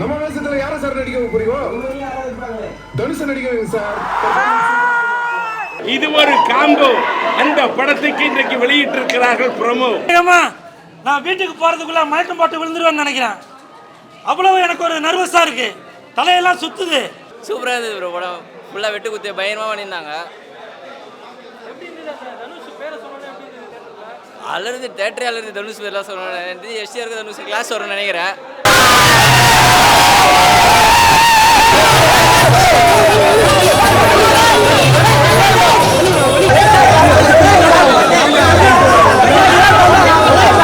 நம்ம வேஷத்துல யார சார் நடிக்க போறீங்க? தனுஷ் நடிக்க சார் இது ஒரு காம்போ அந்த படத்துக்கு இன்றைக்கு வெளியிட்டிருக்கிறார்கள் ப்ரோமோ. நான் வீட்டுக்கு போகிறதுக்குள்ள மயக்கம் போட்டு விழுந்துருவேன்னு நினைக்கிறேன். அவ்வளவு எனக்கு ஒரு நர்வஸாக இருக்கு. தலையெல்லாம் சுத்துது. சூப்பராக இருந்தது ப்ரோ படம். ஃபுல்லாக வெட்டு குத்து பயங்கரமாக பண்ணியிருந்தாங்க. அலருந்து தேட்டரே அலருந்து தனுஷ் பேர்லாம் சொல்லணும் எஸ்டிஆருக்கு தனுஷ் கிளாஸ் வரும்னு நினைக்கிறேன். ரத்தத்தில் இருக்கு எல்லாமே செய்வேன் எஸ்ஆருக்கு எல்லாமே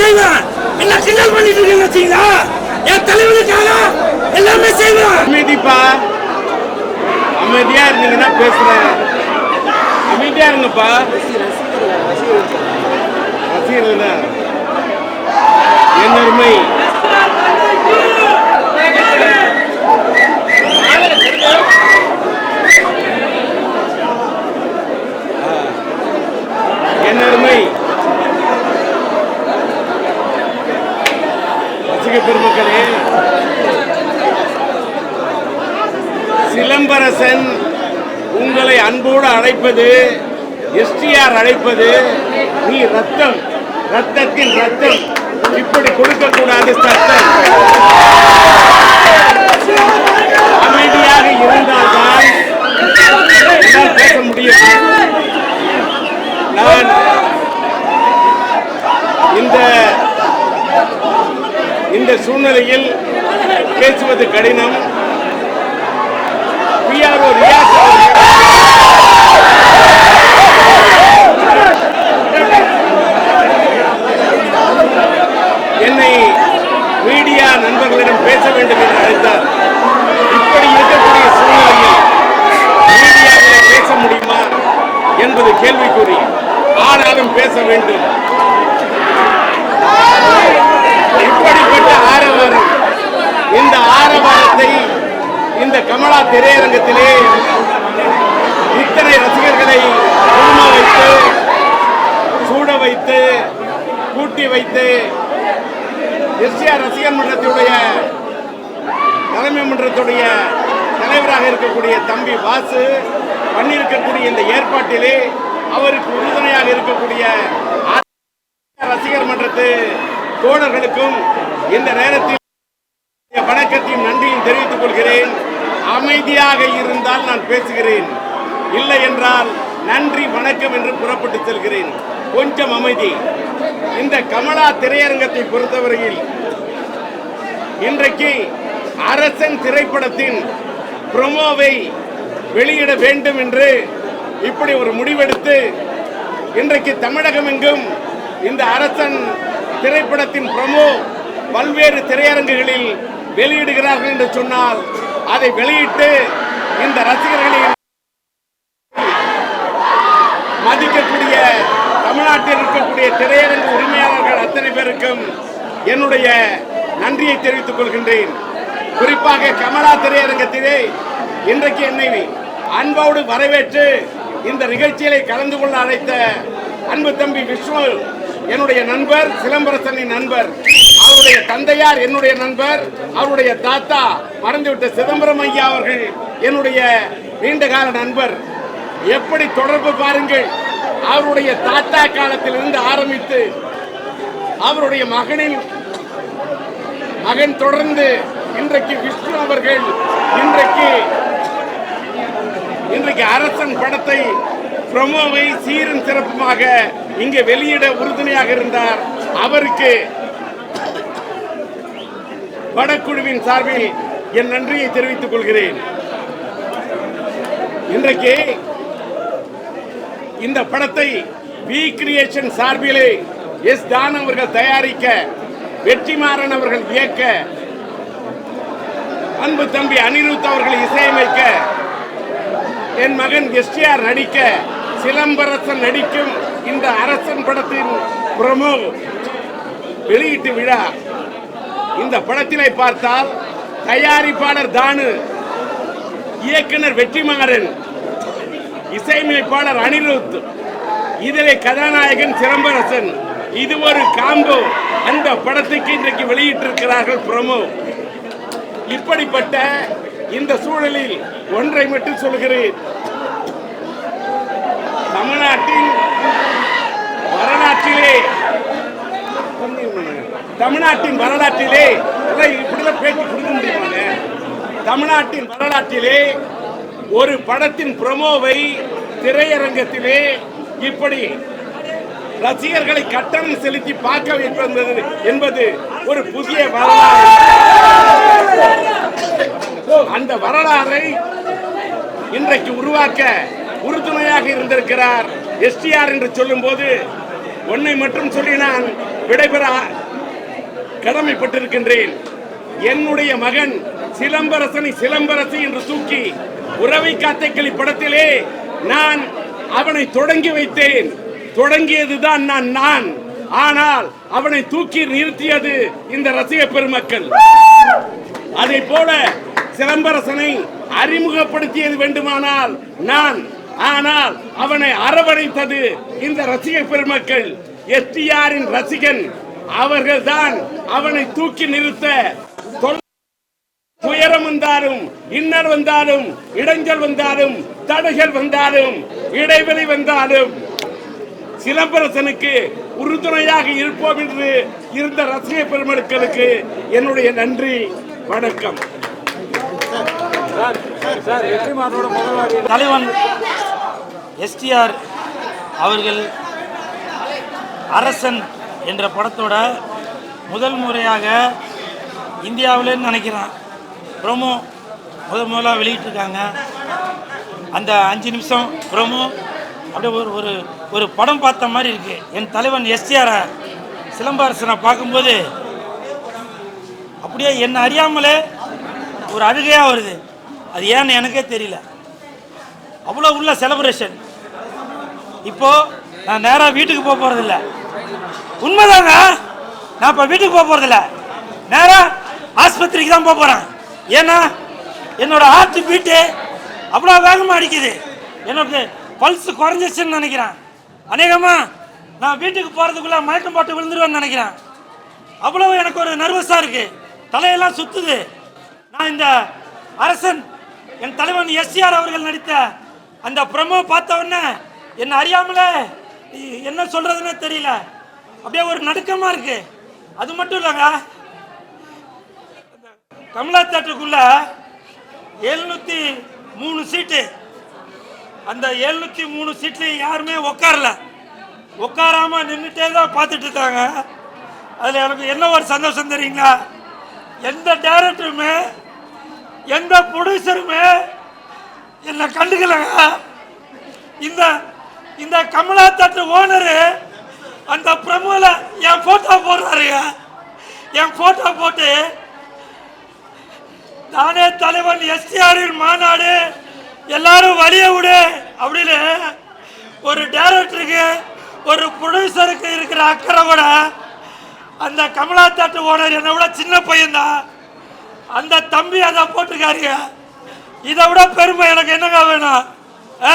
செய்வேன் என்ன கிண்டல் பண்ணிட்டு இருக்கீங்க வச்சீங்களா என் தலைவனுக்காக எல்லாமே செய்வேன் அமைதிப்பா. அமைதியா இருந்தீங்கன்னா பேசுறேன். அமைதியா இருங்கப்பா. ரசிகர்கள் தான். என் அருமை என் அருமை ரசிக பெருமக்களே சிலம்பரசன் உங்களை அன்போடு அழைப்பது எஸ்டிஆர் அழைப்பது நீ ரத்தம் ரத்தத்தின் ரத்தம். இப்படி கொடுக்கக்கூடாது சட்டம். அமைதியாக இருந்தால்தான் பேச முடியும். நான் இந்த இந்த சூழ்நிலையில் பேசுவது கடினம் பிஆர்ஓ ரியாஸ் அவர்கள் என்னை மீடியா நண்பர்களிடம் பேச வேண்டும் என்று அழைத்தார் இப்படி இருக்கக்கூடிய சூழ்நிலையில் மீடியாவில் பேச முடியுமா என்பது கேள்விக்குறி ஆனாலும் பேச வேண்டும் இப்படிப்பட்ட ஆரவாரம் இந்த இந்த கமலா திரையரங்கத்திலே இத்தனை ரசிகர்களை குழும வைத்து சூட வைத்து கூட்டி வைத்து எஸ்ஆர் ரசிகர் மன்றத்தினுடைய தலைமை மன்றத்துடைய தலைவராக இருக்கக்கூடிய தம்பி வாசு பண்ணியிருக்கக்கூடிய இந்த ஏற்பாட்டிலே அவருக்கு உறுதுணையாக இருக்கக்கூடிய ரசிகர் மன்றத்து தோழர்களுக்கும் இந்த நேரத்தில் வணக்கத்தையும் நன்றியும் தெரிவித்துக் கொள்கிறேன். அமைதியாக இருந்தால் நான் பேசுகிறேன். இல்லை என்றால் நன்றி வணக்கம் என்று புறப்பட்டு செல்கிறேன். கொஞ்சம் அமைதி. இந்த கமலா திரையரங்கத்தை பொறுத்தவரையில் இன்றைக்கு அரசன் திரைப்படத்தின் ப்ரொமோவை வெளியிட வேண்டும் என்று இப்படி ஒரு முடிவெடுத்து இன்றைக்கு தமிழகம் எங்கும் இந்த அரசன் திரைப்படத்தின் ப்ரொமோ பல்வேறு திரையரங்குகளில் வெளியிடுகிறார்கள் என்று சொன்னால் அதை வெளியிட்டு இந்த ரசிகர்களை மதிக்கக்கூடிய தமிழ்நாட்டில் இருக்கக்கூடிய திரையரங்கு உரிமையாளர்கள் அத்தனை பேருக்கும் என்னுடைய நன்றியை தெரிவித்துக் கொள்கின்றேன். குறிப்பாக கமலா திரையரங்கத்திலே இன்றைக்கு என்னை அன்போடு வரவேற்று இந்த நிகழ்ச்சியிலே கலந்து கொள்ள அழைத்த அன்பு தம்பி விஷ்ணு என்னுடைய நண்பர் சிலம்பரசனின் நண்பர். அவருடைய தந்தையார் என்னுடைய நண்பர் அவருடைய தாத்தா மறந்துவிட்ட சிதம்பரம் ஐயா அவர்கள் என்னுடைய நீண்டகால நண்பர். எப்படி தொடர்பு பாருங்கள். அவருடைய தாத்தா காலத்திலிருந்து ஆரம்பித்து அவருடைய மகனின் மகன் தொடர்ந்து இன்றைக்கு விஷ்ணு அவர்கள் இன்றைக்கு இன்றைக்கு அரசன் படத்தை ப்ரமோவை சீரும் சிறப்புமாக இங்கே வெளியிட உறுதுணையாக இருந்தார். அவருக்கு படக்குழுவின் சார்பில் என் நன்றியை தெரிவித்துக் கொள்கிறேன். இன்றைக்கு இந்த படத்தை வி கிரியேஷன் சார்பிலே எஸ் தான் அவர்கள் தயாரிக்க வெற்றிமாறன் அவர்கள் இயக்க அன்பு தம்பி அனிருத் அவர்கள் இசையமைக்க என் மகன் எஸ்டிஆர் நடிக்க சிலம்பரசன் நடிக்கும் இந்த அரசன் படத்தின் பிரமோ வெளியீட்டு விழா இந்த படத்தினை பார்த்தால் தயாரிப்பாளர் தானு இயக்குனர் வெற்றிமாறன் இசையமைப்பாளர் அனிருத் இதிலே கதாநாயகன் சிரம்பரசன் இது ஒரு காம்போ அந்த படத்துக்கு இன்றைக்கு வெளியிட்டிருக்கிறார்கள் பிரமோ இப்படிப்பட்ட இந்த சூழலில் ஒன்றை மட்டும் சொல்கிறேன். தமிழ்நாட்டின் வரலாற்றிலே தமிழ்நாட்டின் வரலாற்றிலே இப்படிதான் பேட்டி கொடுக்க முடியுமாங்க? தமிழ்நாட்டின் வரலாற்றிலே ஒரு படத்தின் ப்ரமோவை திரையரங்கத்திலே இப்படி ரசிகர்களை கட்டணம் செலுத்தி பார்க்க வைப்பது என்பது ஒரு புதிய வரலாறு. அந்த வரலாறை இன்றைக்கு உருவாக்க உறுதுணையாக இருந்திருக்கிறார் எஸ்டிஆர் என்று சொல்லும்போது ஒன்னை மட்டும் சொல்லி நான் விடைபெற கடமைப்பட்டிருக்கின்றேன். என்னுடைய மகன் சிலம்பரசனை சிலம்பரசி என்று தூக்கி உறவை காத்தைக்களி படத்திலே நான் அவனை தொடங்கி வைத்தேன். தொடங்கியதுதான் நான் நான். ஆனால் அவனை தூக்கி நிறுத்தியது இந்த ரசிக பெருமக்கள். அதை போல சிலம்பரசனை அறிமுகப்படுத்தியது வேண்டுமானால் நான் ஆனால் அவனை அரவணைத்தது இந்த ரசிக பெருமக்கள். எஸ்டிஆரின் ரசிகன் அவர்கள்தான் அவனை தூக்கி நிறுத்த துயரம் வந்தாலும் இன்னர் வந்தாலும் இடைஞ்சல் வந்தாலும் தடைகள் வந்தாலும் இடைவெளி வந்தாலும் சிலம்பரசனுக்கு உறுதுணையாக இருப்போம் என்று இருந்த ரசிக பெருமக்களுக்கு என்னுடைய நன்றி வணக்கம். தலைவன் எஸ்டிஆர் அவர்கள் அரசன் என்ற படத்தோட முதல் முறையாக இந்தியாவிலேன்னு நினைக்கிறேன். ப்ரோமோ முதல் முதலாக வெளியிட்டிருக்காங்க. அந்த அஞ்சு நிமிஷம் ப்ரோமோ அப்படியே ஒரு ஒரு ஒரு படம் பார்த்த மாதிரி இருக்குது என் தலைவன் எஸ்டிஆரை சிலம்பரசனை பார்க்கும்போது அப்படியே என்னை அறியாமலே ஒரு அழுகையாக வருது. அது ஏன்னு எனக்கே தெரியல. அவ்வளோ உள்ள செலப்ரேஷன் இப்போது நான் நேராக வீட்டுக்கு போக போகிறதில்ல உண்மைதாங்க. நான் இப்போ வீட்டுக்கு போக போகிறதில்ல நேராக ஆஸ்பத்திரிக்கு தான் போக போகிறேன் ஏன்னா என்னோட ஹார்ட் பீட்டு அவ்வளோ வேகமாக அடிக்குது. எனக்கு பல்ஸ் குறைஞ்சிச்சுன்னு நினைக்கிறேன். அநேகமாக நான் வீட்டுக்கு போகிறதுக்குள்ளே மயக்கம் போட்டு விழுந்துருவேன்னு நினைக்கிறேன். அவ்வளோ எனக்கு ஒரு நர்வஸாக இருக்குது தலையெல்லாம் சுற்றுது நான் இந்த அரசன் என் தலைவன் எஸ்ஆர் அவர்கள் நடித்த அந்த பிரமோ பார்த்த உடனே என்ன அறியாமலே என்ன சொல்றதுன்னே தெரியல. அப்படியே ஒரு நடுக்கமா இருக்கு. அது மட்டும் இல்லைங்க. கமலா தேட்டருக்குள்ள எழுநூத்தி மூணு சீட்டு. அந்த எழுநூத்தி மூணு சீட்லையும் யாருமே உட்காரல உட்காராம நின்றுட்டே தான் பார்த்துட்டு இருக்காங்க. அதில் எனக்கு என்ன ஒரு சந்தோஷம் தெரியுங்களா? எந்த டேரக்டருமே எந்த ப்ரொடியூசருமே என்னை கண்டுக்கலங்க. இந்த இந்த கமலா தட்டு ஓனரு அந்த பிரமோல என் போட்டோ போடுறாருங்க. என் போட்டோ போட்டு நானே தலைவன் எஸ்டிஆரின் மாநாடு எல்லாரும் வழிய விடு அப்படின்னு ஒரு டைரக்டருக்கு ஒரு ப்ரொடியூசருக்கு இருக்கிற அக்கறை விட அந்த கமலா தாட்டு ஓனர் என்னை விட சின்ன பையன்தான் அந்த தம்பி அதை போட்டுக்காருங்க இதை விட பெருமை எனக்கு என்னங்க வேணும்? ஆ?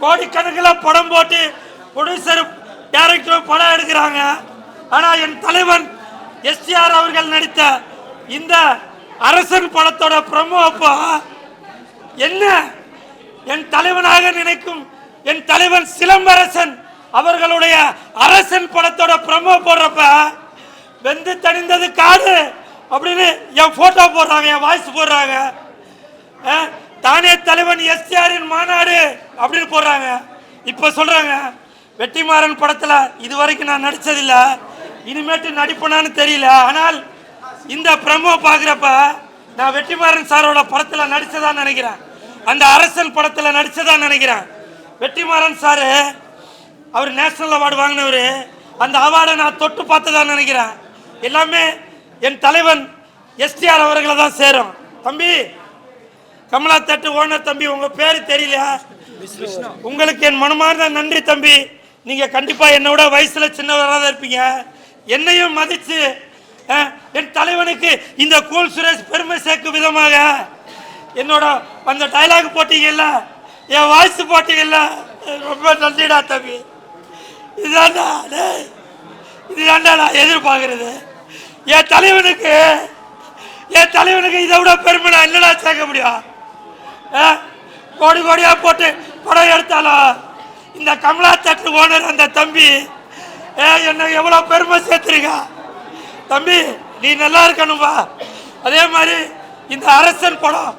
கோடிக்கணக்கில் படம் போட்டு ப்ரொடியூசர் டைரக்டரும் படம் எடுக்கிறாங்க. ஆனால் என் தலைவன் எஸ்டிஆர் அவர்கள் நடித்த இந்த அரசன் படத்தோட ப்ரமோ அப்போ என்ன? என் தலைவனாக நினைக்கும் என் தலைவன் சிலம்பரசன் அவர்களுடைய அரசன் படத்தோட ப்ரமோ போடுறப்ப வெந்து தணிந்தது காடு அப்படின்னு என் போட்டோ போடுறாங்க என் வாய்ஸ் போடுறாங்க. தானே தலைவன் எஸ்டிஆரின் மாநாடு அப்படின்னு போடுறாங்க. இப்போ சொல்கிறாங்க வெற்றிமாறன் படத்துல இதுவரைக்கும் நான் நடிச்சதில்ல. இனிமேட்டு நடிப்பனான்னு தெரியல. ஆனால் இந்த ப்ரமோ பார்க்குறப்ப நான் வெற்றிமாறன் சாரோட படத்துல நடிச்சதா நினைக்கிறேன். அந்த அரசன் படத்துல நடிச்சதா நினைக்கிறேன். வெற்றிமாறன் சாரு அவர் நேஷனல் அவார்டு வாங்கினவர் அந்த அவார்டை நான் தொட்டு பார்த்ததா நினைக்கிறேன். எல்லாமே என் தலைவன் எஸ்டிஆர் அவர்களை தான் சேரும். தம்பி கமலா தட்டு ஓனர் தம்பி உங்க பேரு தெரியல உங்களுக்கு என் மனமார்ந்த நன்றி தம்பி. நீங்க கண்டிப்பா என்னோட வயசுல சின்னவராக தான் இருப்பீங்க. என்னையும் மதிச்சு என் தலைவனுக்கு இந்த கூல் சுரேஷ் பெருமை சேர்க்கும் விதமாக என்னோட அந்த டைலாக் போட்டீங்கல்ல என் வாய்ஸ் போட்டீங்கல்ல ரொம்ப நன்றிடா தம்பி. இதுதான்டா டேய் இதுதான்டா நான் எதிர்பார்க்கறது. என் தலைவனுக்கு என் தலைவனுக்கு இதை விட பெருமை நான் என்னடா சேர்க்க முடியும்? ஆ? கோடி கோடியா போட்டு படம் எடுத்தாலும் இந்த கமலா தட்டு ஓனர் அந்த தம்பி. ஏ என்ன எவ்வளோ பெருமை சேர்த்துருக்கா. தம்பி நீ நல்லா இருக்கணும்பா அதே மாதிரி இந்த அரசன் படம்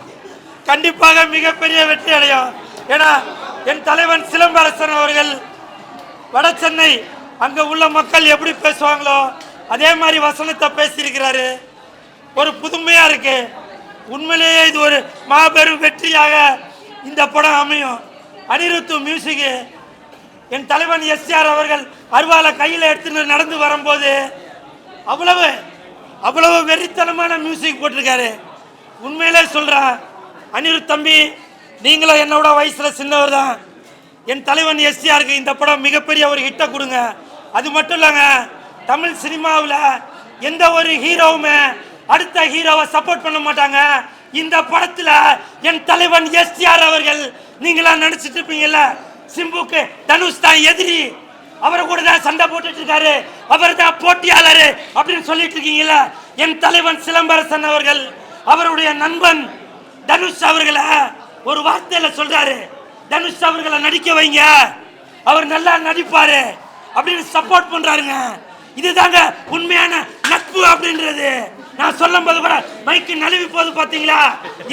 கண்டிப்பாக மிகப்பெரிய வெற்றி அடையும். ஏன்னா என் தலைவன் சிலம்பரசன் அவர்கள் வட சென்னை அங்கே உள்ள மக்கள் எப்படி பேசுவாங்களோ அதே மாதிரி வசனத்தை பேசியிருக்கிறாரு. ஒரு புதுமையாக இருக்கு. உண்மையிலேயே இது ஒரு மாபெரும் வெற்றியாக இந்த படம் அமையும். அனிருத்து மியூசிக்கு என் தலைவன் எஸ்ஆர் அவர்கள் அருவாலை கையில் எடுத்துன்னு நடந்து வரும்போது அவ்வளவு அவ்வளவு வெறித்தனமான மியூசிக் போட்டிருக்காரு. உண்மையிலே சொல்கிறேன் அனிருத் தம்பி நீங்களும் என்னோட வயசில் சின்னவர் தான். என் தலைவன் எஸ்டிஆருக்கு இந்த படம் மிகப்பெரிய ஒரு ஹிட்டை கொடுங்க. அது மட்டும் இல்லைங்க தமிழ் சினிமாவில் எந்த ஒரு ஹீரோவுமே அடுத்த ஹீரோவை சப்போர்ட் பண்ண மாட்டாங்க. இந்த படத்தில் என் தலைவன் எஸ்டிஆர் அவர்கள் நீங்களாம் நினச்சிட்டு இருப்பீங்கல்ல சிம்புக்கு தனுஷ் தான் எதிரி. அவரை கூட தான் சண்டை போட்டுட்டு இருக்காரு அவர் தான் போட்டியாளர் அப்படின்னு சொல்லிட்டு இருக்கீங்களா என் தலைவன் சிலம்பரசன் அவர்கள் அவருடைய நண்பன் தனுஷ் அவர்களை ஒரு வார்த்தையில சொல்றாரு. தனுஷ் அவர்களை நடிக்க வைங்க. அவர் நல்லா நடிப்பாரு அப்படின்னு சப்போர்ட் பண்றாருங்க. இதுதாங்க உண்மையான நட்பு அப்படின்றது. நான் சொல்லும் போது கூட மைக்கு நழுவி போது பாத்தீங்களா?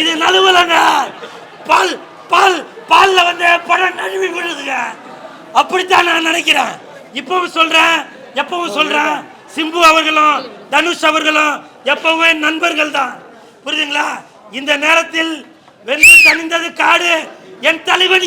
இது நழுவலங்க. பால் பால் பால்ல படம் நழுவி விழுதுங்க. அப்படித்தான் நான் நினைக்கிறேன். இப்பவும் சொல்றேன் எப்பவும் சொல்றேன். சிம்பு அவர்களும் தனுஷ் அவர்களும் எப்பவுமே நண்பர்கள் தான். புரியுதுங்களா? இந்த நேரத்தில் வென்று தணிந்தது காடு என் தலைவன்